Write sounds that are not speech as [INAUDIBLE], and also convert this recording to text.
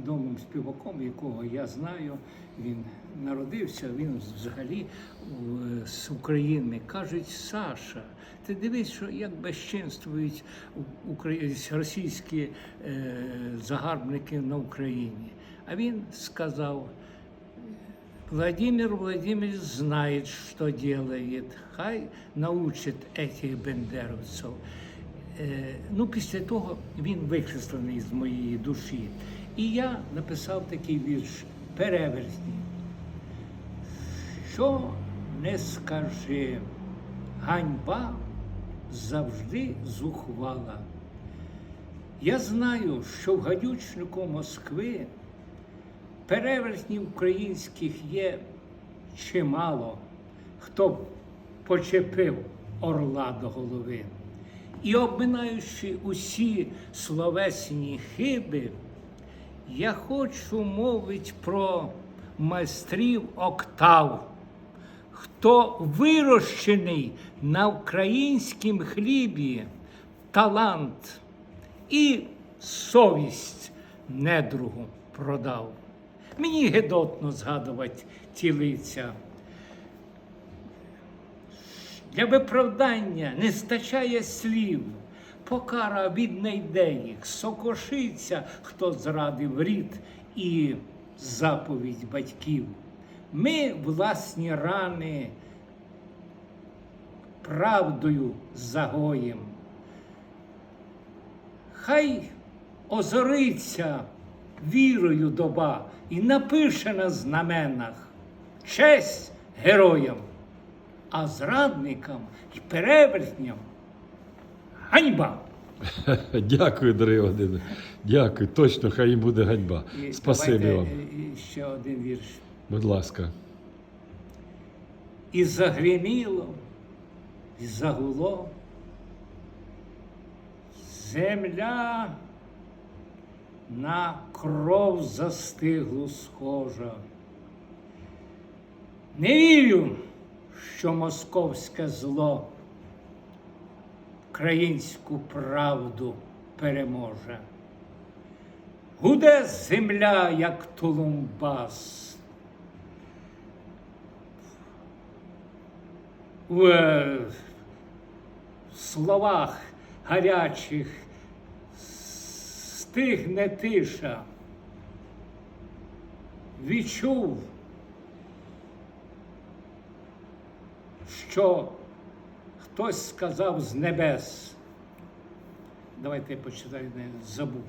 відомим співаком, якого я знаю. Він народився, він взагалі е, з України. Кажуть, Саша, ти дивись, що як безчинствують російські е, загарбники на Україні. А він сказав. Владимир Владимирович знает, что делает. Хай научить этих бендеровців. Е, ну, після того він викреслений з моєї душі. І я написав такий вірш перевертні. Що не скажи, ганьба завжди зухвала. Я знаю, що в гадючнику Москви перевертнів українських є чимало, хто почепив орла до голови. І обминаючи усі словесні хиби, я хочу мовить про майстрів октав, хто вирощений на українськім хлібі талант і совість недругу продав. Мені гидотно згадувати ті лиця. Для виправдання не стачає слів, покара віднайде їх, сокошиться, хто зрадив рід і заповідь батьків. Ми власні рани правдою загоєм. Хай озориться вірою доба і напише на знаменах честь героям, а зрадникам і перевертням ганьба. [LAUGHS] Дякую, дорогий Вадиме. Дякую. Точно, хай їм буде ганьба. І Спасибі давайте, вам. е, Ще один вірш. Будь ласка. І загриміло, і загуло. Земля на кров застиглу схожа. Не вірю, що московське зло українську правду переможе. Гуде земля, як тулумбас. в е, словах гарячих стигне тиша. Відчув, що хтось сказав з небес. Давайте я почитаю, не забув.